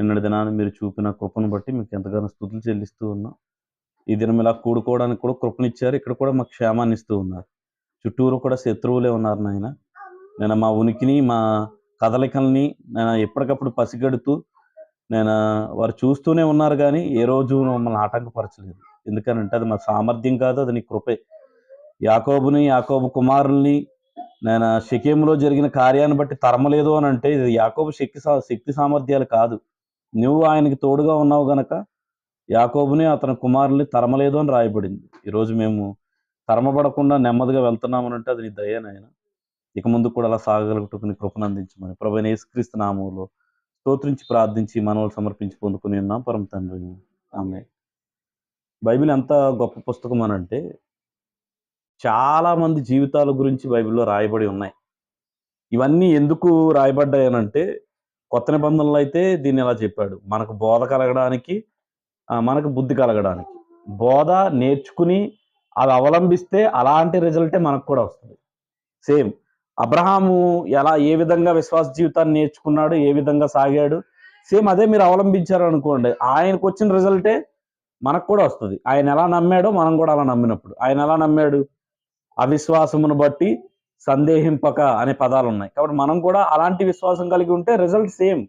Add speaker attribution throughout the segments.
Speaker 1: నిన్నటి దినాన్ని మీరు చూపిన కృపను బట్టి మీకు ఎంతగానో స్థుతులు చెల్లిస్తూ ఉన్నాం. ఈ దినం ఇలా కూడుకోవడానికి కూడా కృపనిచ్చారు. ఇక్కడ కూడా మాకు క్షేమాన్ని ఇస్తూ ఉన్నారు. చుట్టూరు కూడా శత్రువులే ఉన్నారు నాయన. నేను మా ఉనికిని మా కదలికల్ని నేను ఎప్పటికప్పుడు పసిగడుతూ నేను వారు చూస్తూనే ఉన్నారు కానీ ఏ రోజు మమ్మల్ని ఆటంకపరచలేదు. ఎందుకనంటే అది మా సామర్థ్యం కాదు అది నీ కృపే. యాకోబుని యాకోబు కుమారుల్ని నేను షకేములో జరిగిన కార్యాన్ని బట్టి తరమలేదు అని అంటే ఇది యాకోబు శక్తి సా- శక్తి సామర్థ్యాలు కాదు. నువ్వు ఆయనకి తోడుగా ఉన్నావు గనక యాకోబుని అతని కుమారుల్ని తరమలేదు అని రాయబడింది. ఈరోజు మేము తరమబడకుండా నెమ్మదిగా వెళ్తున్నామనంటే అది నీ దయనైనా ఇక ముందు కూడా అలా సాగగలుగుటకు నీ కృపను అందించమని ప్రభు యేసుక్రీస్తు నామంలో స్తోత్రించి ప్రార్థించి మనవులు సమర్పించి పొందుకుని ఉన్నాం. పరమ తండ్రి ఆమె బైబిల్ ఎంత గొప్ప పుస్తకం అని అంటే చాలామంది జీవితాల గురించి బైబిల్లో రాయబడి ఉన్నాయి. ఇవన్నీ ఎందుకు రాయబడ్డాయి అంటే కొత్త నిబంధనలు అయితే దీన్ని ఇలా చెప్పాడు? మనకు బోధ కలగడానికి మనకు బుద్ధి కలగడానికి. బోధ నేర్చుకుని అది అవలంబిస్తే అలాంటి రిజల్టే మనకు కూడా వస్తుంది. సేమ్ అబ్రహాము ఎలా ఏ విధంగా విశ్వాస జీవితాన్ని నేర్చుకున్నాడు ఏ విధంగా సాగాడు? సేమ్ అదే మీరు అవలంబించారు అనుకోండి ఆయనకు వచ్చిన రిజల్టే మనకు కూడా వస్తుంది. ఆయన ఎలా నమ్మాడో మనం కూడా అలా నమ్మినప్పుడు. ఆయన ఎలా నమ్మాడు? అవిశ్వాసమును బట్టి సందేహింపక అనే పదాలు ఉన్నాయి కాబట్టి మనం కూడా అలాంటి విశ్వాసం కలిగి ఉంటే రిజల్ట్ సేమ్.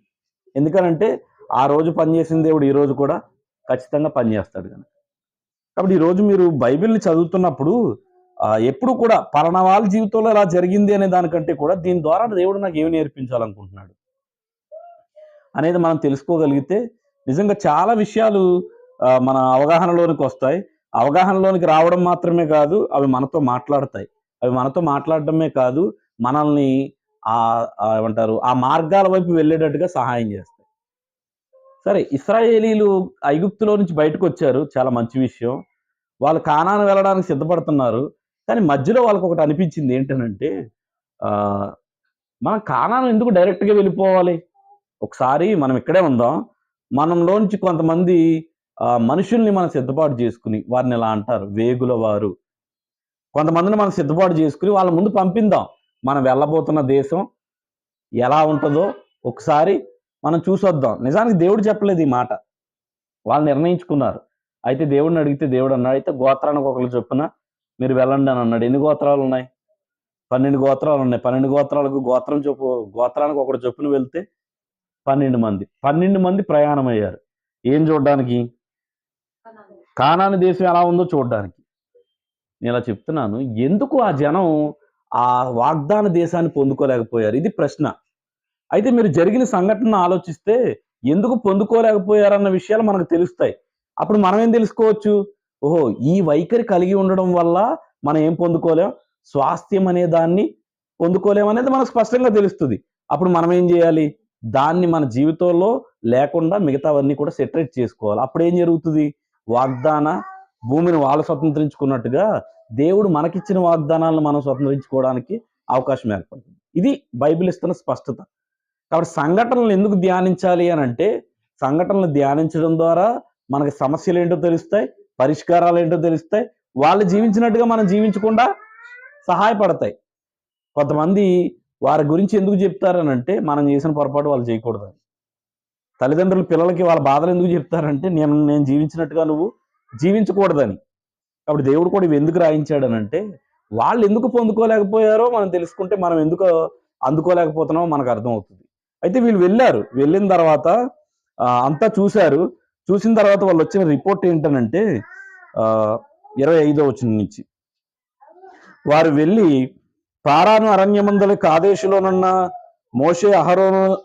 Speaker 1: ఎందుకనంటే ఆ రోజు పనిచేసిన దేవుడు ఈ రోజు కూడా ఖచ్చితంగా పనిచేస్తాడు కనుక. కాబట్టి ఈరోజు మీరు బైబిల్ని చదువుతున్నప్పుడు ఎప్పుడు కూడా పరణవాళ్ళ వాళ్ళ జీవితంలో ఇలా జరిగింది అనే దానికంటే కూడా దీని ద్వారా దేవుడు నాకు ఏమి నేర్పించాలనుకుంటున్నాడు? అనేది మనం తెలుసుకోగలిగితే నిజంగా చాలా విషయాలు మన అవగాహనలోనికి వస్తాయి. అవగాహనలోనికి రావడం మాత్రమే కాదు అవి మనతో మాట్లాడతాయి. అవి మనతో మాట్లాడడమే కాదు మనల్ని ఆ ఏమంటారు ఆ మార్గాల వైపు వెళ్ళేటట్టుగా సహాయం చేస్తాయి. సరే ఇస్రాయేలీలు ఐగుప్తులో నుంచి బయటకు వచ్చారు చాలా మంచి విషయం. వాళ్ళు కానాను వెళ్ళడానికి సిద్ధపడుతున్నారు కానీ మధ్యలో వాళ్ళకి ఒకటి అనిపించింది ఏంటనంటే మనం కానాను ఎందుకు డైరెక్ట్గా వెళ్ళిపోవాలి? ఒకసారి మనం ఇక్కడే ఉందాం మనంలోంచి కొంతమంది మనుషుల్ని మనం సిద్ధపాటు చేసుకుని వారిని ఎలా అంటారు వేగుల వారు కొంతమందిని మనం సిద్ధపాటు చేసుకుని వాళ్ళ ముందు పంపిందాం మనం వెళ్ళబోతున్న దేశం ఎలా ఉంటుందో ఒకసారి మనం చూసొద్దాం. నిజానికి దేవుడు చెప్పలేదు ఈ మాట. వాళ్ళు నిర్ణయించుకున్నారు. అయితే దేవుడిని అడిగితే దేవుడు అన్నాడు అయితే గోత్రానికి ఒకరు చొప్పున మీరు వెళ్ళండి అని అన్నాడు. ఎన్ని గోత్రాలు ఉన్నాయి? పన్నెండు గోత్రాలు ఉన్నాయి. పన్నెండు గోత్రాలకు గోత్రం చొప్పు గోత్రానికి ఒకటి చొప్పున వెళ్తే పన్నెండు మంది. పన్నెండు మంది ప్రయాణం అయ్యారు ఏం చూడడానికి? కానాని దేశం ఎలా ఉందో చూడడానికి. నేను ఇలా చెప్తున్నాను. ఎందుకు ఆ జనం ఆ వాగ్దాన దేశాన్ని పొందుకోలేకపోయారు? ఇది ప్రశ్న. అయితే మీరు జరిగిన సంఘటన ఆలోచిస్తే ఎందుకు పొందుకోలేకపోయారన్న విషయాలు మనకు తెలుస్తాయి. అప్పుడు మనం ఏం తెలుసుకోవచ్చు? ఓహో ఈ వైఖరి కలిగి ఉండడం వల్ల మనం ఏం పొందుకోలేం? స్వాస్థ్యం అనే దాన్ని పొందుకోలేమనేది మనకు స్పష్టంగా తెలుస్తుంది. అప్పుడు మనం ఏం చేయాలి? దాన్ని మన జీవితంలో లేకుండా మిగతావన్నీ కూడా సెటరేట్ చేసుకోవాలి. అప్పుడు ఏం జరుగుతుంది? వాగ్దాన భూమిని వాళ్ళు స్వతంత్రించుకున్నట్టుగా దేవుడు మనకిచ్చిన వాగ్దానాలను మనం స్వతంత్రించుకోవడానికి అవకాశం ఏర్పడుతుంది. ఇది బైబిల్ ఇస్తున్న స్పష్టత. కాబట్టి సంఘటనలు ఎందుకు ధ్యానించాలి అని అంటే సంఘటనలు ధ్యానించడం ద్వారా మనకి సమస్యలు ఏంటో తెలుస్తాయి పరిష్కారాలు ఏంటో తెలుస్తాయి వాళ్ళు జీవించినట్టుగా మనం జీవించకుండా సహాయపడతాయి. కొంతమంది వారి గురించి ఎందుకు చెప్తారనంటే మనం చేసిన పొరపాటు వాళ్ళు చేయకూడదని తల్లిదండ్రులు పిల్లలకి వాళ్ళ బాధలు ఎందుకు చెప్తారంటే నేను నేను జీవించినట్టుగా నువ్వు జీవించకూడదని. కాబట్టి దేవుడు కూడా ఇవి ఎందుకు రాయించాడనంటే వాళ్ళు ఎందుకు పొందుకోలేకపోయారో మనం తెలుసుకుంటే మనం ఎందుకు అందుకోలేకపోతున్నామో మనకు అర్థమవుతుంది. అయితే వీళ్ళు వెళ్ళారు. వెళ్ళిన తర్వాత అంతా చూశారు. చూసిన తర్వాత వాళ్ళు వచ్చిన రిపోర్ట్ ఏంటనంటే ఆ, ఇరవై ఐదో వచ్చిన నుంచి. వారు వెళ్ళి పారాను అరణ్యమందలి కాదేశులోనున్న మోషే అహరోను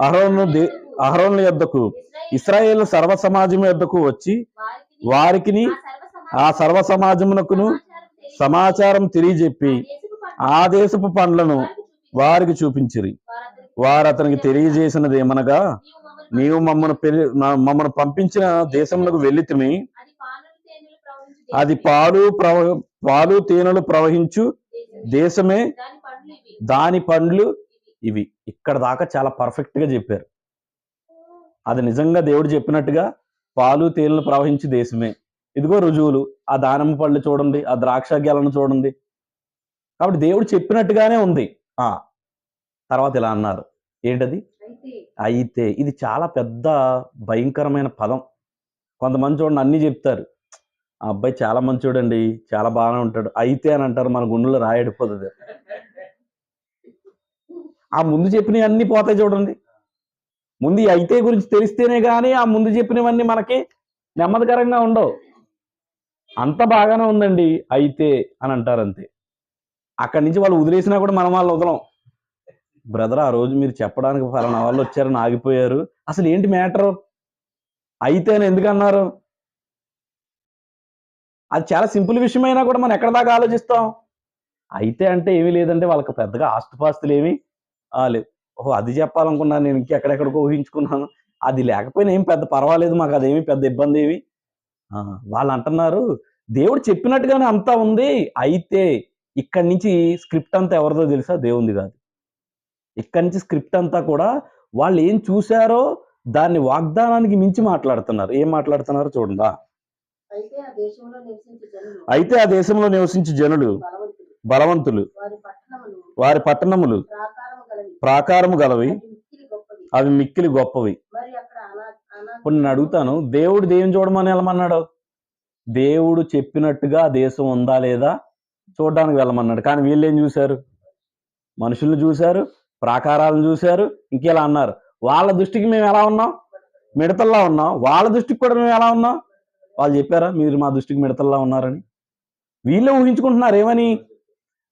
Speaker 1: అహరోను దే అహరోన్ల యొద్దకు ఇస్రాయేల్ సర్వ సమాజం యొద్దకు వచ్చి వారికిని ఆ సర్వ సమాజమునకును సమాచారం తెలియజెప్పి ఆ దేశపు పండ్లను వారికి చూపించిరి. వారు అతనికి తెలియజేసినది ఏమనగా నీవు మమ్మను పెళ్ళి మమ్మను పంపించిన దేశమునకు వెళ్ళితిమి అది పాలు ప్రవ పాలు తేనెలు ప్రవహించు దేశమే దాని పండ్లు ఇవి. ఇక్కడ దాకా చాలా పర్ఫెక్ట్గా చెప్పారు. అది నిజంగా దేవుడు చెప్పినట్టుగా పాలు తేనెలు ప్రవహించు దేశమే. ఇదిగో రుజువులు. ఆ దానిమ్మ పళ్ళు చూడండి ఆ ద్రాక్ష గెలను చూడండి. కాబట్టి దేవుడు చెప్పినట్టుగానే ఉంది. ఆ తర్వాత ఇలా అన్నారు. ఏంటది?
Speaker 2: అయితే.
Speaker 1: అయితే. ఇది చాలా పెద్ద భయంకరమైన పదం. కొంతమంది చూడండి అన్నీ చెప్తారు. ఆ అబ్బాయి చాలా మంచోడండి చాలా బాగానే ఉంటాడు. అయితే అని అంటారు మన గుండెలో రాయడిపోతుంది ఆ ముందు చెప్పినవి అన్నీ పోతాయి చూడండి. ముందు ఈ అయితే గురించి తెలిస్తేనే కానీ ఆ ముందు చెప్పినవన్నీ మనకి నెమ్మదికరంగా ఉండవు. అంత బాగానే ఉందండి అయితే అని అంటారు అంతే. అక్కడి నుంచి వాళ్ళు వదిలేసినా కూడా మనం వాళ్ళు వదలం. బ్రదర్ ఆ రోజు మీరు చెప్పడానికి ఫలానా వాళ్ళు వచ్చారని ఆగిపోయారు. అసలు ఏంటి మ్యాటర్? అయితే అని ఎందుకన్నారు అది చాలా సింపుల్ విషయమైనా కూడా మనం ఎక్కడ దాకా ఆలోచిస్తాం? అయితే అంటే ఏమీ లేదంటే వాళ్ళకి పెద్దగా ఆస్తుపాస్తులు ఏమీ లేవు. ఓహో అది చెప్పాలనుకున్నాను నేను ఇంకెక్కడెక్కడికో ఊహించుకున్నాను. అది లేకపోయినా ఏం పెద్ద పర్వాలేదు మాకు అదేమి పెద్ద ఇబ్బంది ఏమి. వాళ్ళు అంటున్నారు దేవుడు చెప్పినట్టుగానే అంతా ఉంది అయితే ఇక్కడి నుంచి స్క్రిప్ట్ అంతా ఎవరిదో తెలుసా? దేవుంది కాదు. ఇక్కడి నుంచి స్క్రిప్ట్ అంతా కూడా వాళ్ళు ఏం చూశారో దాన్ని వాగ్దానానికి మించి మాట్లాడుతున్నారు. ఏం మాట్లాడుతున్నారు చూడండి.
Speaker 2: అయితే ఆ దేశంలో నివసించే జనులు బలవంతులు. వారి పట్టణములు ప్రాకారము గలవి.
Speaker 1: అవి మిక్కిలి గొప్పవి. ఇప్పుడు నేను అడుగుతాను దేవుడు దేని చూడమని వెళ్ళమన్నాడు? దేవుడు చెప్పినట్టుగా దేశం ఉందా లేదా చూడడానికి వెళ్ళమన్నాడు. కానీ వీళ్ళు ఏం చూశారు? మనుషుల్ని చూశారు ప్రాకారాలను చూశారు ఇంకెలా అన్నారు? వాళ్ళ దృష్టికి మేము ఎలా ఉన్నాం? మిడతల్లా ఉన్నాం. వాళ్ళ దృష్టికి కూడా మేము ఎలా ఉన్నాం? వాళ్ళు చెప్పారా మీరు మా దృష్టికి మిడతల్లా ఉన్నారని? వీళ్ళే ఊహించుకుంటున్నారు ఏమని?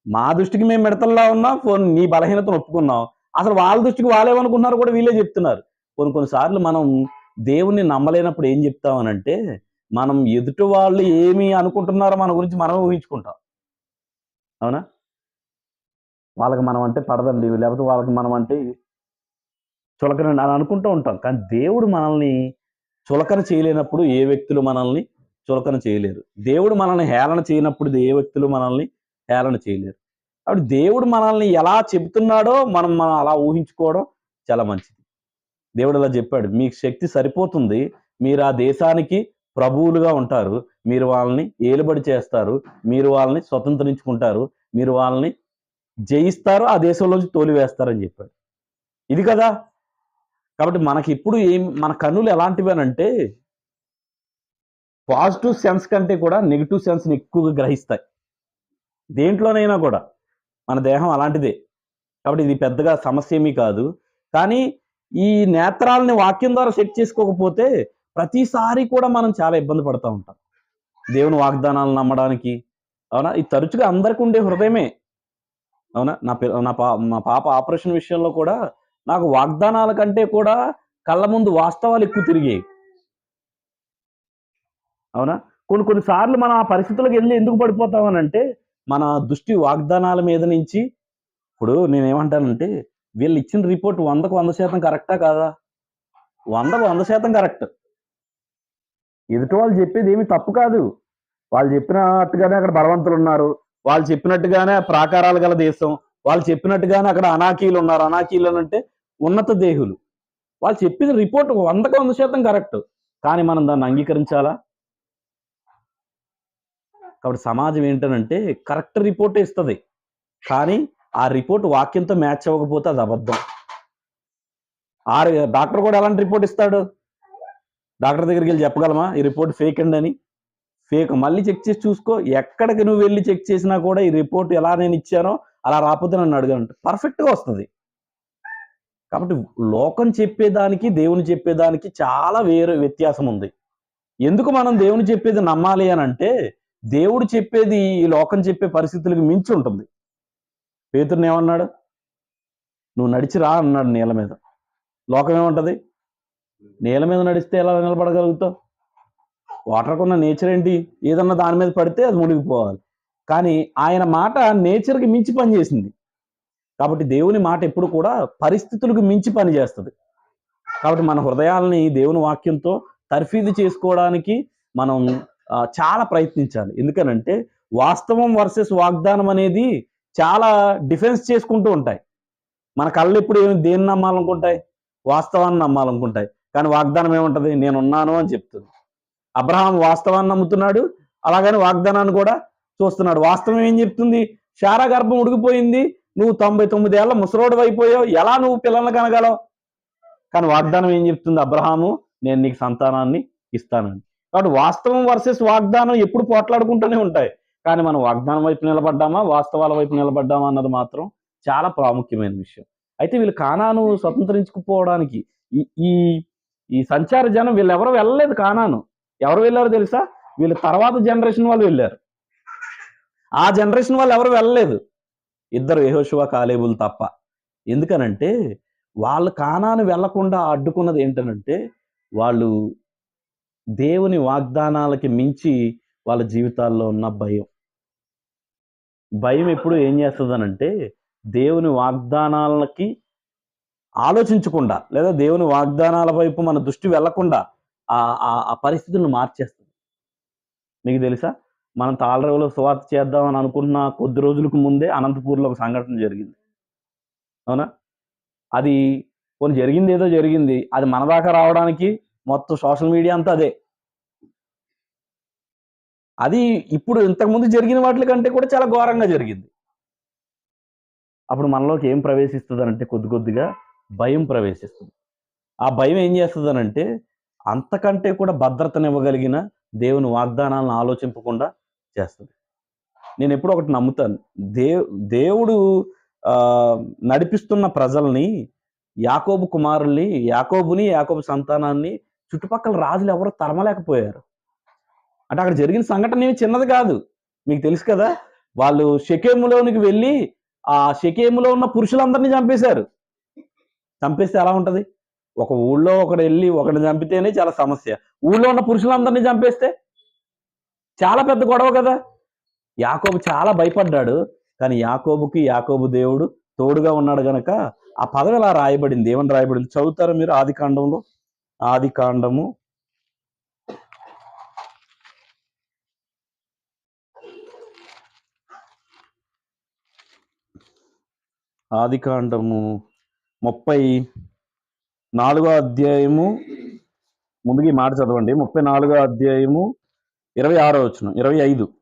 Speaker 1: మా దృష్టికి మేము మిడతల్లా ఉన్నాం ఫోన్ నీ బలహీనతను ఒప్పుకున్నాం. అసలు వాళ్ళ దృష్టికి వాళ్ళేమనుకుంటున్నారు కూడా వీళ్ళే చెప్తున్నారు. కొన్ని కొన్నిసార్లు మనం దేవుణ్ణి నమ్మలేనప్పుడు ఏం చెప్తామనంటే మనం ఎదుటి వాళ్ళు ఏమి అనుకుంటున్నారో మన గురించి మనం ఊహించుకుంటాం. అవునా? వాళ్ళకి మనం అంటే పడదండి. లేకపోతే వాళ్ళకి మనం అంటే చులకనండి అని అనుకుంటూ ఉంటాం. కానీ దేవుడు మనల్ని చులకన చేయలేనప్పుడు ఏ వ్యక్తులు మనల్ని చులకన చేయలేరు. దేవుడు మనల్ని హేళన చేయనప్పుడు ఏ వ్యక్తులు మనల్ని హేళన చేయలేరు. కాబట్టి దేవుడు మనల్ని ఎలా చెబుతున్నాడో మనం మనం అలా ఊహించుకోవడం చాలా మంచిది. దేవుడు అలా చెప్పాడు మీకు శక్తి సరిపోతుంది మీరు ఆ దేశానికి ప్రభువులుగా ఉంటారు మీరు వాళ్ళని ఏలుబడి చేస్తారు మీరు వాళ్ళని స్వతంత్రించుకుంటారు మీరు వాళ్ళని జయిస్తారు ఆ దేశంలోంచి తోలివేస్తారని చెప్పాడు. ఇది కదా! కాబట్టి మనకి ఇప్పుడు ఏం మన కన్నులు ఎలాంటివి అని అంటే పాజిటివ్ సెన్స్ కంటే కూడా నెగిటివ్ సెన్స్ని ఎక్కువగా గ్రహిస్తాయి. దేంట్లోనైనా కూడా మన దేహం అలాంటిదే. కాబట్టి ఇది పెద్దగా సమస్య ఏమీ కాదు. కానీ ఈ నేత్రాలని వాక్యం ద్వారా సెట్ చేసుకోకపోతే ప్రతిసారి కూడా మనం చాలా ఇబ్బంది పడుతూ ఉంటాం. దేవుని వాగ్దానాలు నమ్మడానికి. అవునా? ఇది తరచుగా అందరికి ఉండే హృదయమే. అవునా? నా పి నా పా మా పాప ఆపరేషన్ విషయంలో కూడా నాకు వాగ్దానాల కంటే కూడా కళ్ళ ముందు వాస్తవాలు ఎక్కువ తిరిగాయి. అవునా? కొన్ని కొన్నిసార్లు మనం ఆ పరిస్థితులకు వెళ్ళి ఎందుకు పడిపోతామనంటే మన దృష్టి వాగ్దానాల మీద నుంచి ఇప్పుడు నేనేమంటానంటే వీళ్ళు ఇచ్చిన రిపోర్ట్ వందకు వంద శాతం కరెక్టా కాదా? వందకు వంద శాతం కరెక్ట్. ఎదుటి వాళ్ళు చెప్పేది ఏమి తప్పు కాదు. వాళ్ళు చెప్పినట్టుగానే అక్కడ బలవంతులు ఉన్నారు. వాళ్ళు చెప్పినట్టుగానే ప్రాకారాలు గల దేశం. వాళ్ళు చెప్పినట్టుగానే అక్కడ అనాకీలు ఉన్నారు. అనాకీలు అని అంటే ఉన్నత దేహులు. వాళ్ళు చెప్పిన రిపోర్ట్ వందకు వంద శాతం కరెక్ట్. కానీ మనం దాన్ని అంగీకరించాలా? కాబట్టి సమాజం ఏంటనంటే కరెక్ట్ రిపోర్ట్ ఇస్తుంది. కానీ ఆ రిపోర్ట్ వాక్యంతో మ్యాచ్ అవ్వకపోతే అది అబద్ధం. ఆ డాక్టర్ కూడా ఎలాంటి రిపోర్ట్ ఇస్తాడు? డాక్టర్ దగ్గరికి వెళ్ళి చెప్పగలమా? ఈ రిపోర్ట్ ఫేక్ అండి అని? ఫేక్. మళ్ళీ చెక్ చేసి చూసుకో. ఎక్కడికి నువ్వు వెళ్ళి చెక్ చేసినా కూడా ఈ రిపోర్ట్ ఎలా నేను ఇచ్చానో అలా రాకపోతే నన్ను అడగంట పర్ఫెక్ట్గా వస్తుంది. కాబట్టి లోకం చెప్పేదానికి దేవుని చెప్పేదానికి చాలా వేరే వ్యత్యాసం ఉంది ఎందుకు మనం దేవుని చెప్పేది నమ్మాలి అని అంటే దేవుడు చెప్పేది ఈ లోకం చెప్పే పరిస్థితులకు మించి ఉంటుంది. పేతుర్ని ఏమన్నాడు? నువ్వు నడిచి రా అన్నాడు నేల మీద. లోకం ఏముంటుంది? నేల మీద నడిస్తే ఎలా నిలబడగలుగుతావు? వాటర్కు ఉన్న నేచర్ ఏంటి? ఏదన్నా దాని మీద పడితే అది మునిగిపోవాలి. కానీ ఆయన మాట నేచర్కి మించి పనిచేసింది కాబట్టి దేవుని మాట ఎప్పుడు కూడా పరిస్థితులకు మించి పనిచేస్తుంది కాబట్టి మన హృదయాలని దేవుని వాక్యంతో తర్ఫీదు చేసుకోవడానికి మనం చాలా ప్రయత్నించాలి. ఎందుకనంటే వాస్తవం వర్సెస్ వాగ్దానం అనేది చాలా డిఫెన్స్ చేసుకుంటూ ఉంటాయి. మన కళ్ళు ఎప్పుడు ఏమి దేన్ని నమ్మాలనుకుంటాయి? వాస్తవాన్ని నమ్మాలనుకుంటాయి. కానీ వాగ్దానం ఏముంటది? నేను ఉన్నాను అని చెప్తుంది. అబ్రహాం వాస్తవాన్ని నమ్ముతున్నాడు. అలాగని వాగ్దానాన్ని కూడా చూస్తున్నాడు. వాస్తవం ఏం చెప్తుంది? శారా గర్భం ఉడికిపోయింది. నువ్వు తొంభై తొమ్మిది ఏళ్ళ ముసరోడు అయిపోయావు. ఎలా నువ్వు పిల్లల్ని కనగలవు? కానీ వాగ్దానం ఏం చెప్తుంది? అబ్రహాము నేను నీకు సంతానాన్ని ఇస్తానని కాబట్టి వాస్తవం వర్సెస్ వాగ్దానం ఎప్పుడు పోట్లాడుకుంటూనే ఉంటాయి. కానీ మనం వాగ్దానం వైపు నిలబడ్డామా? వాస్తవాల వైపు నిలబడ్డామా అన్నది మాత్రం చాలా ప్రాముఖ్యమైన విషయం. అయితే వీళ్ళు కానాను స్వతంత్రించుకుపోవడానికి ఈ ఈ ఈ సంచార జనం వీళ్ళు ఎవరు వెళ్ళలేదు కానాను. ఎవరు వెళ్ళారో తెలుసా? వీళ్ళు తర్వాత జనరేషన్ వాళ్ళు వెళ్ళారు. ఆ జనరేషన్ వాళ్ళు ఎవరు వెళ్ళలేదు. ఇద్దరు యహోశివ కాలేబుల్ తప్ప. ఎందుకనంటే వాళ్ళు కానాను వెళ్ళకుండా అడ్డుకున్నది ఏంటనంటే వాళ్ళు దేవుని వాగ్దానాలకి మించి వాళ్ళ జీవితాల్లో ఉన్న భయం. భయం ఎప్పుడు ఏం చేస్తుందనంటే దేవుని వాగ్దానాలకి ఆలోచించకుండా లేదా దేవుని వాగ్దానాల వైపు మన దృష్టి వెళ్ళకుండా ఆ ఆ- పరిస్థితులను మార్చేస్తుంది. మీకు తెలుసా? మనం తాళరేవులో సువార్త చేద్దామని అనుకున్న కొద్ది రోజులకు ముందే అనంతపూర్లో ఒక సంఘటన జరిగింది. అవునా? అది కొన్ని జరిగింది ఏదో జరిగింది. అది మన దాకా రావడానికి మొత్తం సోషల్ మీడియా అంతా అదే. అది ఇప్పుడు ఇంతకుముందు జరిగిన వాటి కంటే కూడా చాలా ఘోరంగా జరిగింది. అప్పుడు మనలోకి ఏం ప్రవేశిస్తుంది అంటే కొద్ది కొద్దిగా భయం ప్రవేశిస్తుంది. ఆ భయం ఏం చేస్తుంది అంటే అంతకంటే కూడా భద్రతనివ్వగలిగిన దేవుని వాగ్దానాలను ఆలోచింపకుండా చేస్తుంది. నేను ఎప్పుడు ఒకటి నమ్ముతాను. దే దేవుడు నడిపిస్తున్న ప్రజల్ని యాకోబు కుమారుల్ని యాకోబుని యాకోబు సంతానాన్ని చుట్టుపక్కల రాజులు ఎవరు తరమలేకపోయారు. అంటే అక్కడ జరిగిన సంఘటన ఏమి చిన్నది కాదు. మీకు తెలుసు కదా వాళ్ళు షకేములోనికి వెళ్ళి ఆ షకేములో ఉన్న పురుషులందరినీ చంపేశారు. చంపేస్తే ఎలా ఉంటది? ఒక ఊళ్ళో ఒకడు వెళ్ళి ఒకడిని చంపితేనే చాలా సమస్య. ఊళ్ళో ఉన్న పురుషులందరినీ చంపేస్తే చాలా పెద్ద గొడవ కదా. యాకోబు చాలా భయపడ్డాడు. కానీ యాకోబుకి యాకోబు దేవుడు తోడుగా ఉన్నాడు గనక ఆ పదవి అలా రాయబడింది? ఏమని రాయబడింది? చదువుతారు మీరు ఆది కాండంలో? ఆది కాండము. ఆది కాండము ముప్పై నాలుగో అధ్యాయము. ముందుకి మాట చదవండి. ముప్పై నాలుగో అధ్యాయము ఇరవై ఆరో వచ్చిన ఇరవై ఐదు.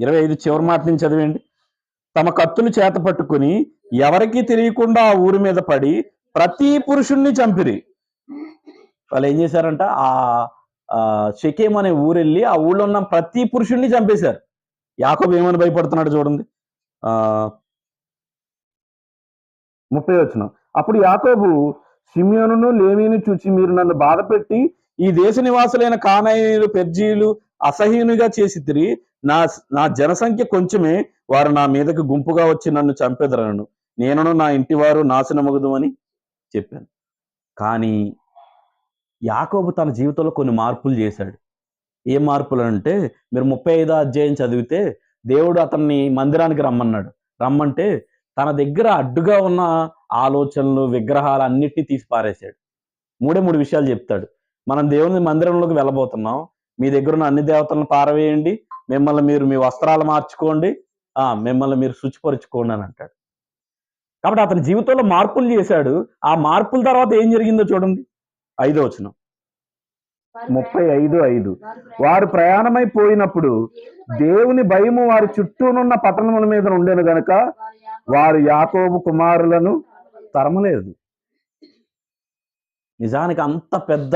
Speaker 1: ఇరవై ఐదు చివరి మాట నుంచి చదివేయండి. తమ కత్తులు చేత పట్టుకుని ఎవరికీ తెలియకుండా ఆ ఊరి మీద పడి ప్రతి పురుషుణ్ణి చంపిరి. వాళ్ళు ఏం చేశారంట? ఆ షకేం అనే ఊరు వెళ్ళి ఆ ఊళ్ళో ఉన్న ప్రతి పురుషుణ్ణి చంపేశారు. యాకోబు ఏమని భయపడుతున్నాడు చూడండి. ఆ ముప్పై వచ్చిన అప్పుడు యాకోబు సిమియోను లేమిని చూచి మీరు నన్ను బాధపెట్టి ఈ దేశ నివాసులైన కానాయిలు పెర్జీలు అసహ్యునిగా చేసి తిరిగి నా నా జనసంఖ్య కొంచెమే వారు నా మీదకి గుంపుగా వచ్చి నన్ను చంపెదరను నేను నా ఇంటి వారు నాశనమగుదు అని చెప్పాను. కానీ యాకోబు తన జీవితంలో కొన్ని మార్పులు చేశాడు. ఏ మార్పులు అంటే మీరు ముప్పై ఐదో అధ్యాయం చదివితే దేవుడు అతన్ని మందిరానికి రమ్మన్నాడు. రమ్మంటే తన దగ్గర అడ్డుగా ఉన్న ఆలోచనలు విగ్రహాలు అన్నిటినీ తీసి పారేశాడు. మూడే మూడు విషయాలు చెప్తాడు. మనం దేవుని మందిరంలోకి వెళ్ళబోతున్నాం. మీ దగ్గర ఉన్న అన్ని దేవతలను పారవేయండి. మిమ్మల్ని మీరు మీ వస్త్రాలు మార్చుకోండి. ఆ మిమ్మల్ని మీరు శుచిపరుచుకోండి అని అంటాడు. కాబట్టి అతని జీవితంలో మార్పులు చేశాడు. ఆ మార్పుల తర్వాత ఏం జరిగిందో చూడండి. ఐదో వచనం. ముప్పై ఐదు ఐదు. వారు ప్రయాణమైపోయినప్పుడు దేవుని భయము వారి చుట్టూనున్న పట్టణముల మీద ఉండేను గనుక వారు యాకోబు కుమారులను తరమలేదు. నిజానికి అంత పెద్ద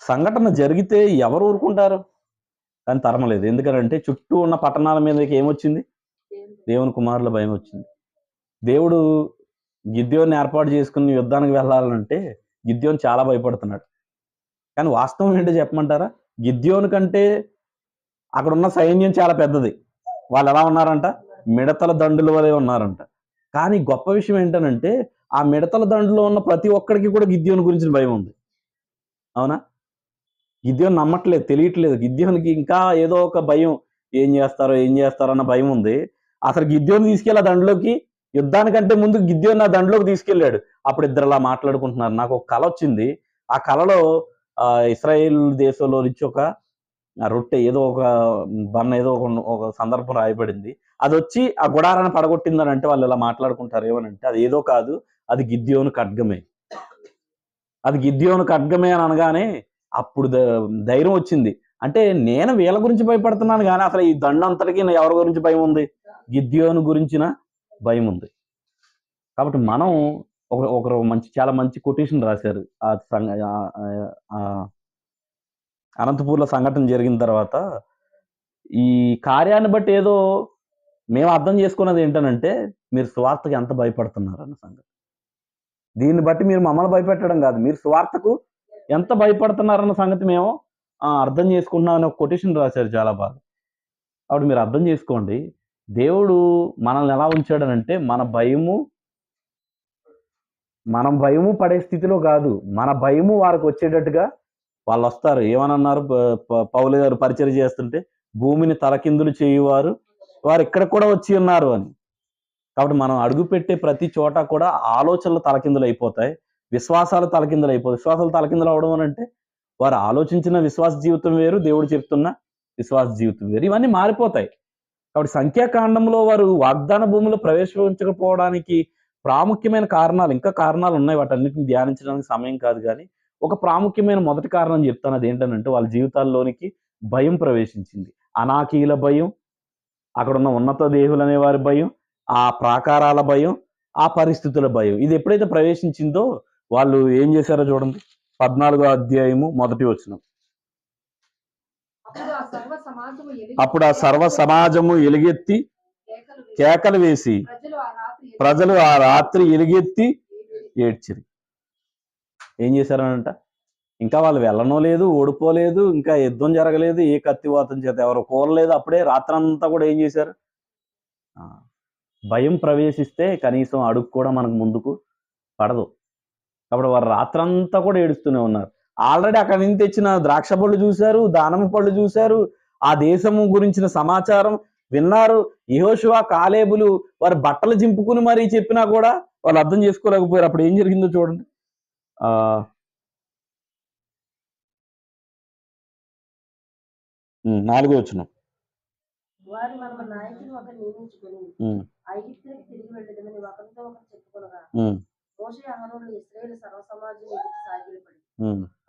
Speaker 1: సంఘటన జరిగితే ఎవరు ఊరుకుంటారు? కానీ తరమలేదు. ఎందుకంటే చుట్టూ ఉన్న పట్టణాల మీదకి ఏమొచ్చింది? దేవుని కుమారుల భయం వచ్చింది దేవుడు గిద్యోని ఏర్పాటు చేసుకుని యుద్ధానికి వెళ్ళాలంటే గిద్యోని చాలా భయపడుతున్నాడు. కానీ వాస్తవం ఏంటో చెప్పమంటారా? గిద్యోని కంటే అక్కడ ఉన్న సైన్యం చాలా పెద్దది. వాళ్ళు ఎలా ఉన్నారంట? మిడతల దండుల వలె ఉన్నారంట. కానీ గొప్ప విషయం ఏంటనంటే ఆ మిడతల దండులో ఉన్న ప్రతి ఒక్కడికి కూడా గిద్యోని గురించిన భయం ఉంది. అవునా? గిద్యోని నమ్మట్లేదు తెలియట్లేదు. గిద్యోనికి ఇంకా ఏదో ఒక భయం ఏం చేస్తారో ఏం చేస్తారో అన్న భయం ఉంది. అసలు గిద్యోని తీసుకెళ్ళి ఆ దండలోకి యుద్ధానికంటే ముందు గిద్యోని నా దండలోకి తీసుకెళ్ళాడు. అప్పుడు ఇద్దరు అలా మాట్లాడుకుంటున్నారు. నాకు ఒక కళ వచ్చింది. ఆ కళలో ఆ, ఇస్రాయేల్ దేశంలో నుంచి ఒక రొట్టె ఏదో ఒక బన్న ఏదో ఒక ఒక సందర్భం రాయబడింది. అది వచ్చి ఆ గుడారాన్ని పడగొట్టిందని అంటే వాళ్ళు ఇలా మాట్లాడుకుంటారు. ఏమనంటే అది ఏదో కాదు అది గిద్యోను ఖడ్గమే. అది గిద్యోను ఖడ్గమే అని అనగానే అప్పుడు ధైర్యం వచ్చింది. అంటే నేను వీళ్ళ గురించి భయపడుతున్నాను కానీ అసలు ఈ దండంతటికీ ఎవరి గురించి భయం ఉంది? గిద్యోను గురించిన భయం ఉంది కాబట్టి మనం ఒక ఒకరు మంచి చాలా మంచి కొటేషన్ రాశారు. ఆ సంఘ అనంతపూర్లో సంఘటన జరిగిన తర్వాత ఈ కార్యాన్ని బట్టి ఏదో మేము అర్థం చేసుకున్నది ఏంటనంటే మీరు స్వార్థకి ఎంత భయపడుతున్నారు అన్న సంగతి. దీన్ని బట్టి మీరు మమ్మల్ని భయపెట్టడం కాదు. మీరు స్వార్థకు ఎంత భయపడుతున్నారన్న సంగతి మేము అర్థం చేసుకుంటున్నామని ఒక కొటేషన్ రాశారు చాలా బాగా. అప్పుడు మీరు అర్థం చేసుకోండి. దేవుడు మనల్ని ఎలా ఉంచాడనంటే మన భయము మనం భయము పడే స్థితిలో కాదు. మన భయము వారికి వచ్చేటట్టుగా వాళ్ళు వస్తారు. ఏమనన్నారు? ప- పౌలు గారు పరిచయం చేస్తుంటే భూమిని తలకిందులు చేయువారు వారు ఇక్కడ కూడా వచ్చి ఉన్నారు అని. కాబట్టి మనం అడుగుపెట్టే ప్రతి చోట కూడా ఆలోచనలు తలకిందులు అయిపోతాయి. విశ్వాసాలు తలకిందులు అయిపోతాయి. విశ్వాసాలు తలకిందులు అవడం అని అంటే వారు ఆలోచించిన విశ్వాస జీవితం వేరు దేవుడు చెప్తున్న విశ్వాస జీవితం వేరు. ఇవన్నీ మారిపోతాయి. కాబట్టి సంఖ్యాకాండంలో వారు వాగ్దాన భూమిలో ప్రవేశించకపోవడానికి ప్రాముఖ్యమైన కారణాలు ఇంకా కారణాలు ఉన్నాయి. వాటన్నిటిని ధ్యానించడానికి సమయం కాదు కానీ ఒక ప్రాముఖ్యమైన మొదటి కారణం చెప్తాను అది ఏంటంటే వాళ్ళ జీవితాల్లోనికి భయం ప్రవేశించింది. అనాకీల భయం అక్కడ ఉన్న ఉన్నత దేహులు అనేవారి భయం ఆ ప్రాకారాల భయం ఆ పరిస్థితుల భయం. ఇది ఎప్పుడైతే ప్రవేశించిందో వాళ్ళు ఏం చేశారో చూడండి. పద్నాలుగో అధ్యాయము మొదటి వచ్చిన
Speaker 2: అప్పుడు ఆ సర్వ సమాజము
Speaker 1: ఎలుగెత్తి
Speaker 2: కేకలు వేసి ప్రజలు ఆ రాత్రి
Speaker 1: ఎలుగెత్తి ఏడ్చిరి. ఏం చేశారనంట? ఇంకా వాళ్ళు వెళ్ళనో లేదు ఓడిపోలేదు ఇంకా యుద్ధం జరగలేదు ఏ కత్తివాతం చేత ఎవరు కోరలేదు అప్పుడే రాత్రంతా కూడా ఏం చేశారు? భయం ప్రవేశిస్తే కనీసం అడుగు కూడా మనకు ముందుకు పడదు. కాబట్టి వారు రాత్రంతా కూడా ఏడుస్తూనే ఉన్నారు. ఆల్రెడీ అక్కడ నుంచి తెచ్చిన ద్రాక్ష పళ్ళు చూశారు దానమ పళ్ళు చూశారు. ఆ దేశము గురించిన సమాచారం విన్నారు. యెహోషువ కాలేబులు వారి బట్టలు చింపుకుని మరీ చెప్పినా కూడా వాళ్ళు అర్థం చేసుకోలేకపోయారు. అప్పుడు ఏం జరిగిందో చూడండి. ఆ నాలుగో వచ్చిన
Speaker 2: వారు ఒకరు నియమించుకొని తిరిగి వెళ్ళదమని ఒకరితో ఒకరు చెప్పుకొనగా మోషే అహరోనులు ఇస్రాయేల్ సర్వ సమాజం ఎదుటి సాగిలపడి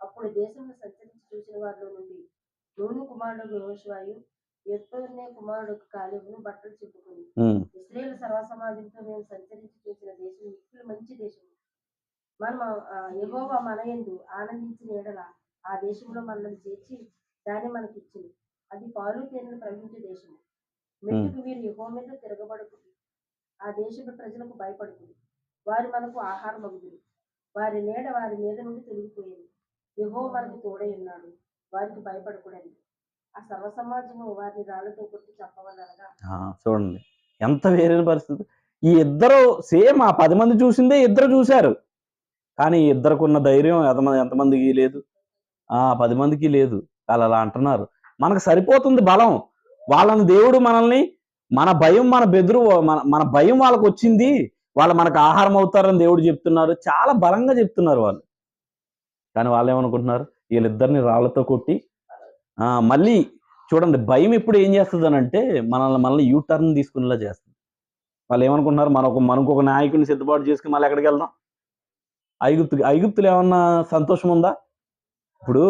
Speaker 2: అప్పుడు దేశంలో సంచరించి చూసిన వారిలో నుండి నూను కుమారుడు యోషువాయు ఎత్తునే కుమారుడు కాలేబును బట్టలు చెప్పుకొని ఇస్రాయేల్ సర్వ సమాజంతో మేము సంచరించి చూసిన దేశం ఇప్పుడు మంచి దేశం మనం ఎగోవా మన యందు ఆనందించిన ఎడల ఆ దేశంలో మనల్ని చేర్చి దాన్ని మనకి ఇచ్చింది అది పాలు తేనెలు ప్రవహించే దేశం మెట్టుకు వీరు ఎగో మీద తిరగబడుతుంది ఆ దేశపు ప్రజలకు భయపడుతుంది వారు మనకు ఆహారం అగుదురు వారి నీడ వారి మీద నుండి తొలగిపోయింది. యహో వారికి తోడై ఉన్నాడు. వారికి భయపడకూడదు. ఆ సర్వ సమాజము వారిని రాళ్ళతో కొట్టి చంపవలనగా
Speaker 1: చూడండి. ఎంత వేరే పరిస్థితి. ఈ ఇద్దరు సేమ్ ఆ పది మంది చూసిందే ఇద్దరు చూశారు. కానీ ఇద్దరుకున్న ధైర్యం ఎంతమంది ఎంతమందికి లేదు. ఆ పది మందికి లేదు. వాళ్ళు అలా అంటున్నారు. మనకు సరిపోతుంది బలం. వాళ్ళని దేవుడు మనల్ని మన భయం మన బెదురు మన మన భయం వాళ్ళకి వచ్చింది వాళ్ళు మనకు ఆహారం అవుతారని దేవుడు చెప్తున్నారు. చాలా బలంగా చెప్తున్నారు వాళ్ళు. కానీ వాళ్ళు ఏమనుకుంటున్నారు వీళ్ళిద్దరిని రాళ్ళతో కొట్టి మళ్ళీ చూడండి భయం ఎప్పుడు ఏం చేస్తుంది అని అంటే మనల్ని మనల్ని యూ టర్న్ తీసుకునేలా చేస్తుంది. వాళ్ళు ఏమనుకుంటున్నారు మనకు మనకు ఒక నాయకుని సిద్ధపాటు చేసుకుని మళ్ళీ ఎక్కడికి వెళ్దాం? ఐగుప్తు ఐగుప్తులు ఏమన్నా సంతోషం ఉందా? ఇప్పుడు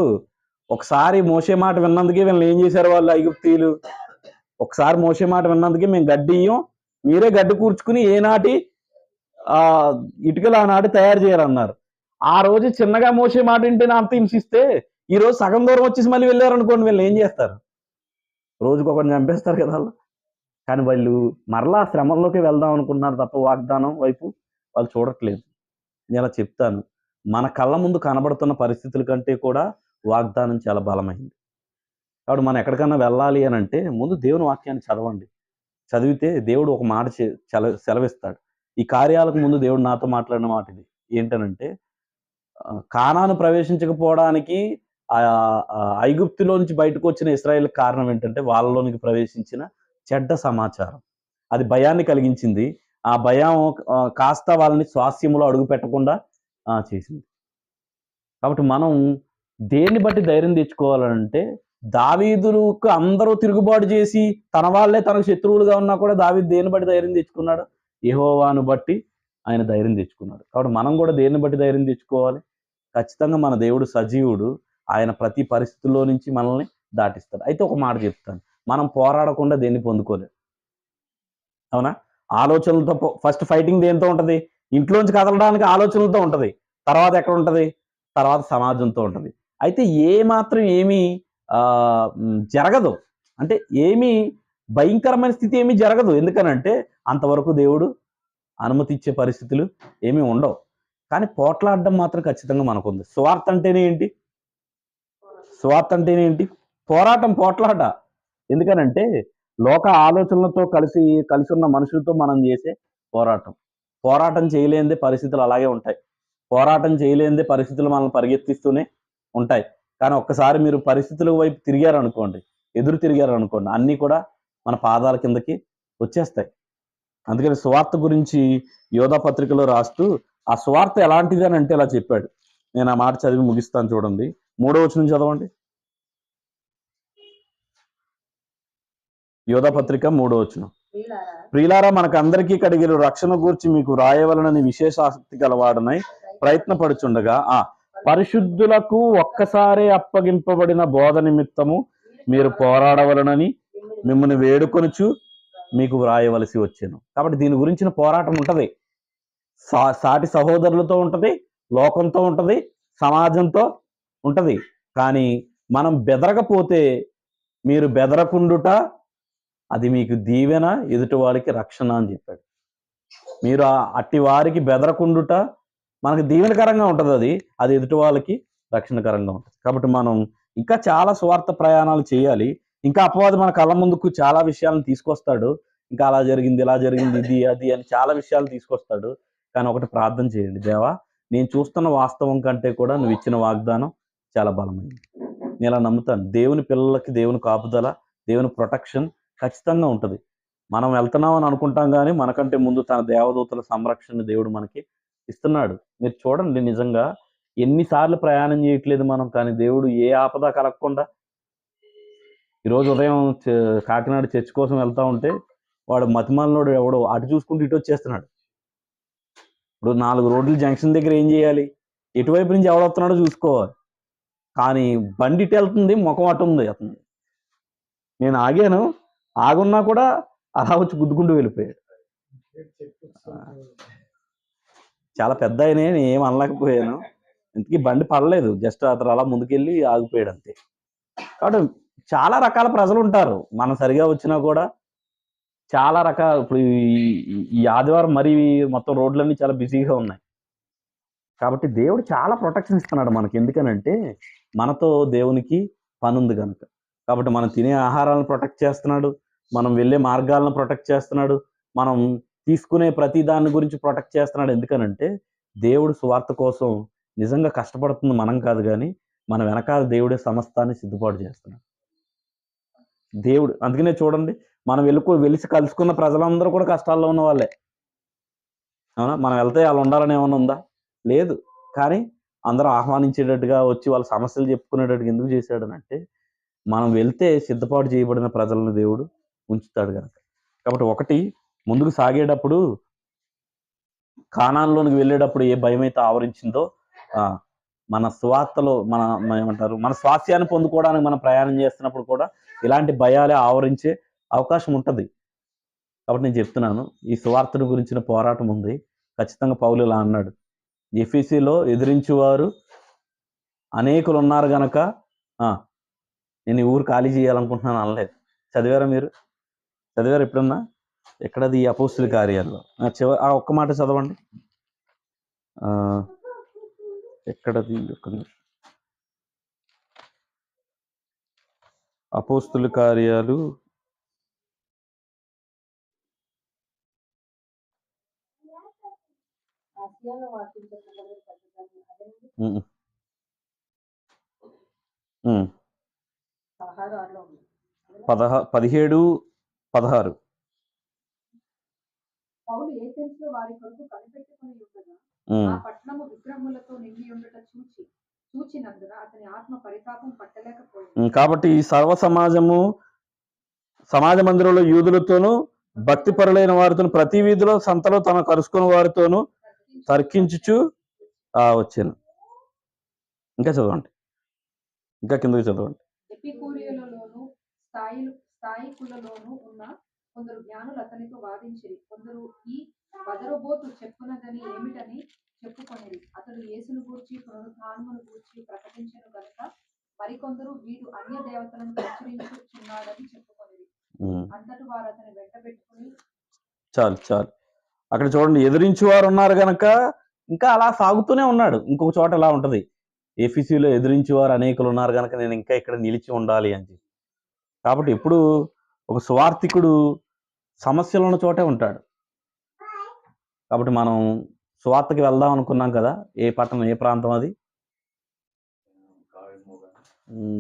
Speaker 1: ఒకసారి మోసే మాట విన్నందుకే వీళ్ళని ఏం చేశారు వాళ్ళు ఐగుప్తీయులు? ఒకసారి మోసే మాట విన్నందుకే మేము గడ్డి ఇయ్యం మీరే గడ్డి కూర్చుకుని ఏనాటి ఆ ఇటుకలు ఆనాటి తయారు చేయరన్నారు. ఆ రోజు చిన్నగా మోసే మాట వింటే నా అంత హింసిస్తే ఈ రోజు సగం దూరం వచ్చేసి మళ్ళీ వెళ్ళారు అనుకోండి వీళ్ళు ఏం చేస్తారు? రోజుకు ఒకరిని చంపేస్తారు కదా వాళ్ళు. కానీ వాళ్ళు మరలా శ్రమంలోకి వెళ్దాం అనుకుంటున్నారు తప్ప వాగ్దానం వైపు వాళ్ళు చూడట్లేదు. నేను అలా చెప్తాను. మన కళ్ళ ముందు కనబడుతున్న పరిస్థితుల కంటే కూడా వాగ్దానం చాలా బలమైంది. కాబట్టి మనం ఎక్కడికన్నా వెళ్ళాలి అని అంటే ముందు దేవుని వాక్యాన్ని చదవండి. చదివితే దేవుడు ఒక మాట చే- సెలవిస్తాడు. ఈ కార్యాలకు ముందు దేవుడు నాతో మాట్లాడిన మాట ఇది. ఏంటనంటే కానాను ప్రవేశించకపోవడానికి ఆ ఐగుప్తులో నుంచి బయటకు వచ్చిన ఇస్రాయేల్ కారణం ఏంటంటే వాళ్ళలోనికి ప్రవేశించిన చెడ్డ సమాచారం. అది భయాన్ని కలిగించింది. ఆ భయం కాస్త వాళ్ళని స్వాస్థ్యంలో అడుగు పెట్టకుండా ఆ, చేసింది. కాబట్టి మనం దేన్ని బట్టి ధైర్యం తెచ్చుకోవాలంటే దావీదులకు అందరూ తిరుగుబాటు చేసి తన వాళ్ళే తనకు శత్రువులుగా ఉన్నా కూడా దావీదు దేని బట్టి ధైర్యం తెచ్చుకున్నాడు? ఎహోవాను బట్టి ఆయన ధైర్యం తెచ్చుకున్నాడు. కాబట్టి మనం కూడా దేన్ని బట్టి ధైర్యం తెచ్చుకోవాలి? ఖచ్చితంగా మన దేవుడు సజీవుడు. ఆయన ప్రతి పరిస్థితుల్లో నుంచి మనల్ని దాటిస్తాడు. అయితే ఒక మాట చెప్తాను. మనం పోరాడకుండా దేన్ని పొందుకోలేదు అవునా? ఆలోచనలతో ఫస్ట్ ఫైటింగ్ దేంతో ఉంటుంది? ఇంట్లోంచి కదలడానికి ఆలోచనలతో ఉంటుంది. తర్వాత ఎక్కడ ఉంటుంది? తర్వాత సమాజంతో ఉంటుంది. అయితే ఏ మాత్రం ఏమీ జరగదు. అంటే ఏమీ భయంకరమైన స్థితి ఏమీ జరగదు. ఎందుకనంటే అంతవరకు దేవుడు అనుమతిచ్చే పరిస్థితులు ఏమీ ఉండవు. కానీ పోట్లాడడం మాత్రం ఖచ్చితంగా మనకుంది. స్వార్థ అంటేనే ఏంటి? స్వార్థ అంటేనే ఏంటి? పోరాటం పోట్లాట. ఎందుకనంటే లోక ఆలోచనలతో కలిసి కలిసి ఉన్న మనుషులతో మనం చేసే పోరాటం. పోరాటం చేయలేనిదే పరిస్థితులు అలాగే ఉంటాయి. పోరాటం చేయలేనిదే పరిస్థితులు మనల్ని పరిగెత్తిస్తూనే ఉంటాయి. కానీ ఒక్కసారి మీరు పరిస్థితుల వైపు తిరిగారు అనుకోండి ఎదురు తిరిగారు అనుకోండి అన్నీ కూడా మన పాదాల కిందకి వచ్చేస్తాయి. అందుకని స్వార్థ గురించి యోధా పత్రికలో రాస్తూ ఆ స్వార్థ ఎలాంటిది అని అంటే ఇలా చెప్పాడు. నేను ఆ మాట చదివి ముగిస్తాను చూడండి. మూడో వచనం చదవండి. యోధపత్రిక మూడో వచనం.
Speaker 2: ప్రియులారా
Speaker 1: మనకు అందరికీ కడిగిన రక్షణ గూర్చి మీకు రాయవలనని విశేష ఆసక్తి గలవాడనై ప్రయత్నపడుచుండగా ఆ పరిశుద్ధులకు ఒక్కసారే అప్పగింపబడిన బోధ నిమిత్తము మీరు పోరాడవలనని మిమ్మల్ని వేడుకొనుచు మీకు వ్రాయవలసి వచ్చాను. కాబట్టి దీని గురించిన పోరాటం ఉంటది. సాటి సహోదరులతో ఉంటుంది లోకంతో ఉంటుంది సమాజంతో ఉంటుంది. కానీ మనం బెదరకపోతే మీరు బెదరకుండుట అది మీకు దీవెన ఎదుటివారికి రక్షణ అని చెప్పాడు. మీరు ఆ అట్టి వారికి బెదరకుండుట మనకు దీవెనకరంగా ఉంటుంది అది అది ఎదుటి వాళ్ళకి రక్షణకరంగా ఉంటుంది. కాబట్టి మనం ఇంకా చాలా స్వార్థ ప్రయాణాలు చేయాలి. ఇంకా అపవాది మన కళ్ళ ముందుకు చాలా విషయాలను తీసుకొస్తాడు. ఇంకా అలా జరిగింది ఇలా జరిగింది ఇది అది అని చాలా విషయాలు తీసుకొస్తాడు. కానీ ఒకటి ప్రార్థన చేయండి. దేవా నేను చూస్తున్న వాస్తవం కంటే కూడా నువ్వు ఇచ్చిన వాగ్దానం చాలా బలమైంది. నేను ఇలా నమ్ముతాను. దేవుని పిల్లలకి దేవుని కాపుదల దేవుని ప్రొటెక్షన్ ఖచ్చితంగా ఉంటుంది. మనం వెళ్తున్నామని అనుకుంటాం కానీ మనకంటే ముందు తన దేవదూతల సంరక్షణ దేవుడు మనకి ఇస్తున్నాడు. మీరు చూడండి నిజంగా ఎన్నిసార్లు ప్రయాణం చేయట్లేదు మనం కానీ దేవుడు ఏ ఆపద కలగకుండా ఈరోజు ఉదయం కాకినాడ చర్చ్ కోసం వెళ్తా ఉంటే వాడు మతిమాలనోడు ఎవడో అటు చూసుకుంటూ ఇటు వచ్చేస్తున్నాడు. ఇప్పుడు నాలుగు రోడ్లు జంక్షన్ దగ్గర ఏం చేయాలి? ఎటువైపు నుంచి ఎవడు వస్తున్నాడో చూసుకోవాలి. కానీ బండి ఇటు వెళ్తుంది ముఖం అటు ఉంది అతను. నేను ఆగాను. ఆగున్నా కూడా అలా వచ్చి గుద్దుకుంటూ వెళ్ళిపోయాడు. చాలా పెద్ద ఆయన నేను ఏం అనలేకపోయాను. ఇంతకీ బండి పడలేదు. జస్ట్ అతను అలా ముందుకెళ్ళి ఆగిపోయాడు అంతే. కాబట్టి చాలా రకాల ప్రజలు ఉంటారు. మనం సరిగా వచ్చినా కూడా చాలా రకాల ఇప్పుడు ఈ- ఈ- ఆదివారం మరి మొత్తం రోడ్లన్నీ చాలా బిజీగా ఉన్నాయి. కాబట్టి దేవుడు చాలా ప్రొటెక్షన్ ఇస్తున్నాడు మనకి. ఎందుకనంటే మనతో దేవునికి పని ఉంది కనుక కాబట్టి మనం తినే ఆహారాలను ప్రొటెక్ట్ చేస్తున్నాడు. మనం వెళ్ళే మార్గాలను ప్రొటెక్ట్ చేస్తున్నాడు. మనం తీసుకునే ప్రతి దాని గురించి ప్రొటెక్ట్ చేస్తున్నాడు. ఎందుకనంటే దేవుడు స్వార్థ కోసం నిజంగా కష్టపడుతుంది మనం కాదు కానీ మన వెనకాల దేవుడే సమస్తాన్ని సిద్ధపాటు చేస్తున్నాడు. దేవుడు. అందుకనే చూడండి మనం వెళ్ళుకో వెలిసి కలుసుకున్న ప్రజలందరూ కూడా కష్టాల్లో ఉన్న వాళ్ళే. అవునా? మనం వెళ్తే వాళ్ళు ఉండాలని ఏమైనా ఉందా? లేదు. కానీ అందరూ ఆహ్వానించేటట్టుగా వచ్చి వాళ్ళ సమస్యలు చెప్పుకునేటట్టుగా ఎందుకు చేశాడనంటే మనం వెళ్తే సిద్ధపాటు చేయబడిన ప్రజలను దేవుడు ఉంచుతాడు కనుక కాబట్టి ఒకటి ముందుకు సాగేటప్పుడు కానాల్లోనికి వెళ్ళేటప్పుడు ఏ భయం అయితే ఆవరించిందో మన స్వార్థలో మన ఏమంటారు మన స్వాస్థ్యాన్ని పొందుకోవడానికి మనం ప్రయాణం చేస్తున్నప్పుడు కూడా ఇలాంటి భయాలే ఆవరించే అవకాశం ఉంటుంది. కాబట్టి నేను చెప్తున్నాను ఈ స్వార్థను గురించిన పోరాటం ఉంది. ఖచ్చితంగా పౌలు ఇలా అన్నాడు. ఎఫీసీలో ఎదిరించేవారు అనేకులు ఉన్నారు గనక నేను ఈ ఊరు ఖాళీ చేయాలనుకుంటున్నాను అనలేదు. చదివారా మీరు? చదివారు ఎప్పుడన్నా? ఎక్కడది ఈ అపోస్తుల కార్యాల్లో ఆ, ఆ ఒక్క మాట చదవండి. ఎక్కడది ఒక అపోస్తుల కార్యాలు పదహా పదిహేడు పదహారు.
Speaker 3: ఆ. పట్టణము విగ్రహములతో నిండి ఉండట చూచి చూచినందున అతని ఆత్మ పరితాపం పట్టలేకపోయింది.
Speaker 1: కాబట్టి ఈ సర్వ సమాజము సమాజ మందిరంలో యూదులతోనూ భక్తిపరులైన వారితో ప్రతి వీధిలో సంతలో తన కలుసుకున్న వారితోనూ తర్కించుచు ఆ వచ్చాను. ఇంకా చదవండి. ఇంకా కిందకి చదవండి.
Speaker 3: ఎపికూరియులలోను స్థాయి స్థాయికులలోను ఉన్న కొందరు జ్ఞానులు అతనితో వాదించిరి. కొందరు ఈ బదరుబోతు చెప్పునదని ఏమిటని చెప్పుకొనిరి. అతడు యేసును గూర్చి పునరుద్ధానమును గూర్చి ప్రకటించను గనుక మరికొందరు వీడు అన్య దేవతలను ప్రచురించుచున్నాడని చెప్పుకొనిరి.
Speaker 1: ఉమ్.
Speaker 3: అంతటి వారు అతని వెంట పెట్టుకుని
Speaker 1: చాలు చాలు. అక్కడ చూడండి ఎదిరించి వారు ఉన్నారు గనక ఇంకా అలా సాగుతూనే ఉన్నాడు. ఇంకొక చోట ఇలా ఉంటది? ఏపీసీలో ఎదిరించి వారు అనేకులు ఉన్నారు గనక నేను ఇంకా ఇక్కడ నిలిచి ఉండాలి అని చెప్పి. కాబట్టి ఎప్పుడు ఒక స్వార్థికుడు సమస్యలు ఉన్న చోటే ఉంటాడు. కాబట్టి మనం సువార్తకి వెళ్దాం అనుకున్నాం కదా ఏ పట్టణం ఏ ప్రాంతం అది?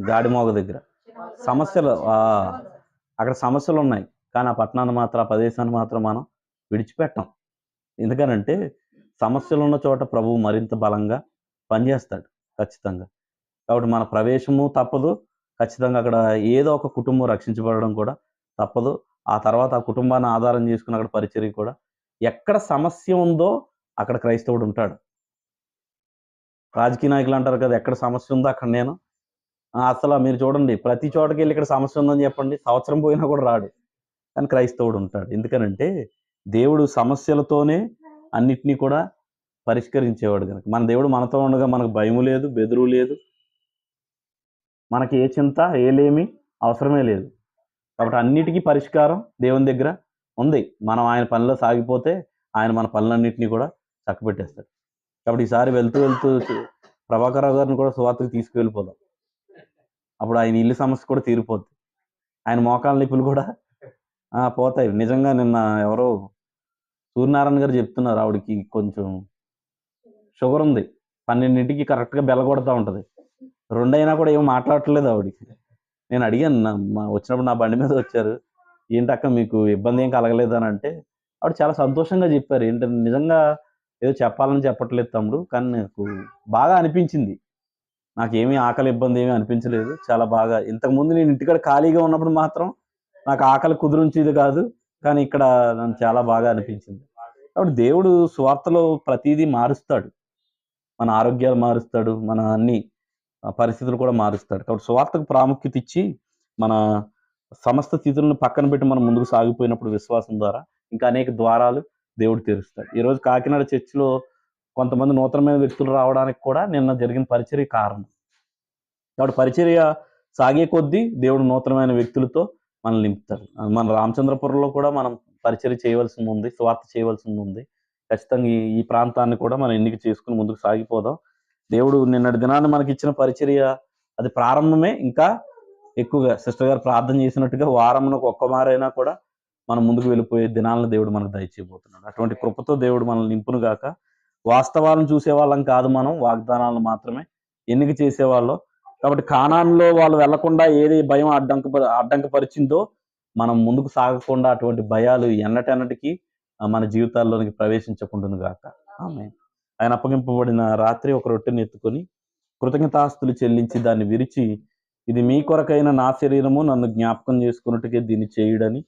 Speaker 1: గాడిమోగ దగ్గర. సమస్యలు, అక్కడ సమస్యలు ఉన్నాయి. కానీ ఆ పట్టణాన్ని మాత్రం ఆ ప్రదేశాన్ని మాత్రం మనం విడిచిపెట్టాం. ఎందుకనంటే సమస్యలు ఉన్న చోట ప్రభువు మరింత బలంగా పనిచేస్తాడు ఖచ్చితంగా. కాబట్టి మన ప్రవేశము తప్పదు. ఖచ్చితంగా అక్కడ ఏదో ఒక కుటుంబం రక్షించబడడం కూడా తప్పదు. ఆ తర్వాత ఆ కుటుంబాన్ని ఆధారం చేసుకుని అక్కడ పరిచర్య కూడా ఎక్కడ సమస్య ఉందో అక్కడ క్రైస్తవుడు ఉంటాడు. రాజకీయ నాయకులు అంటారు కదా ఎక్కడ సమస్య ఉందో అక్కడ నేను. అసలు మీరు చూడండి ప్రతి చోటకి వెళ్ళి ఇక్కడ సమస్య ఉందని చెప్పండి సంవత్సరం పోయినా కూడా రాడు. కానీ క్రైస్తవుడు ఉంటాడు. ఎందుకనంటే దేవుడు సమస్యలతోనే అన్నిటినీ కూడా పరిష్కరించేవాడు కనుక మన దేవుడు మనతో ఉండగా మనకు భయం లేదు బెదురు లేదు. మనకి ఏ చింత ఏలేమి అవసరమే లేదు. కాబట్టి అన్నిటికీ పరిష్కారం దేవుని దగ్గర ఉంది. మనం ఆయన పనిలో సాగిపోతే ఆయన మన పనులన్నింటినీ కూడా చక్కబెట్టేస్తాడు. కాబట్టి ఈసారి వెళ్తూ వెళ్తూ ప్రభాకరరావు గారిని కూడా సువార్తకు తీసుకువెళ్ళిపోదాం. అప్పుడు ఆయన ఇల్లు సమస్య కూడా తీరిపోద్ది. ఆయన మోకాల నిప్పులు కూడా పోతాయి. నిజంగా నిన్న ఎవరో సూర్యనారాయణ గారు చెప్తున్నారు ఆవిడకి కొంచెం షుగర్ ఉంది. పన్నెండింటికి కరెక్ట్గా బెల్ల కొడతా ఉంటుంది. రెండైనా కూడా ఏం మాట్లాడట్లేదు ఆవిడకి. నేను అడిగాను నా మా వచ్చినప్పుడు నా బండి మీద వచ్చారు. ఏంటక్క మీకు ఇబ్బంది ఏం కలగలేదు అని అంటే ఆవిడ చాలా సంతోషంగా చెప్పారు. ఏంటంటే నిజంగా ఏదో చెప్పాలని చెప్పట్లేదు తమ్ముడు కానీ నాకు బాగా అనిపించింది. నాకు ఆకలి ఇబ్బంది ఏమీ అనిపించలేదు. చాలా బాగా ఇంతకుముందు నేను ఇంటికాడ ఖాళీగా ఉన్నప్పుడు మాత్రం నాకు ఆకలి కుదురుంచేది కాదు కానీ ఇక్కడ నన్ను చాలా బాగా అనిపించింది. కాబట్టి దేవుడు స్వార్థలో ప్రతిదీ మారుస్తాడు. మన ఆరోగ్యాలు మారుస్తాడు మన అన్ని పరిస్థితులు కూడా మారుస్తాడు. కాబట్టి స్వార్థకు ప్రాముఖ్యత ఇచ్చి మన సమస్త స్థితులను పక్కన పెట్టి మనం ముందుకు సాగిపోయినప్పుడు విశ్వాసం ద్వారా ఇంకా అనేక ద్వారాలు దేవుడు తెరుస్తాడు. ఈరోజు కాకినాడ చర్చిలో కొంతమంది నూతనమైన వ్యక్తులు రావడానికి కూడా నిన్న జరిగిన పరిచర్య కారణం. కాబట్టి పరిచర్య సాగే కొద్దీ దేవుడు నూతనమైన వ్యక్తులతో మనల్ని నింపుతాడు. మన రామచంద్రపురంలో కూడా మనం పరిచర్య చేయవలసి ఉంది స్వార్థ చేయవలసి ఉంది. ఖచ్చితంగా ఈ ప్రాంతాన్ని కూడా మనం ఎన్నిక చేసుకుని ముందుకు సాగిపోదాం. దేవుడు నిన్నటి దినాన్ని మనకి ఇచ్చిన పరిచర్య అది ప్రారంభమే. ఇంకా ఎక్కువగా సిస్టర్ గారు ప్రార్థన చేసినట్టుగా వారంలో ఒక్క మారైనా కూడా మనం ముందుకు వెళ్ళిపోయే దినాలను దేవుడు మనకు దయచేయబోతున్నాడు. అటువంటి కృపతో దేవుడు మనల్ని నింపును గాక. వాస్తవాలను చూసే వాళ్ళం కాదు మనం వాగ్దానాలను మాత్రమే ఎన్నిక చేసేవాళ్ళం. కాబట్టి కానాన్లో వాళ్ళు వెళ్ళకుండా ఏది భయం అడ్డంక అడ్డంకపరిచిందో మనం ముందుకు సాగకుండా అటువంటి భయాలు ఎన్నటెన్నటికి మన జీవితాల్లోనికి ప్రవేశించకుండును గాక. ఆమె ఆయన అప్పగింపబడిన రాత్రి ఒక రొట్టెని ఎత్తుకొని కృతజ్ఞతాస్తులు చెల్లించి దాన్ని విరిచి ఇది మీ కొరకైన నా శరీరము నన్ను జ్ఞాపకం చేసుకున్నట్టుగా దీన్ని చేయుడని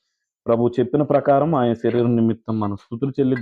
Speaker 1: ప్రభు చెప్పిన ప్రకారం ఆయన శరీరం నిమిత్తం మనం స్థుతులు చెల్లి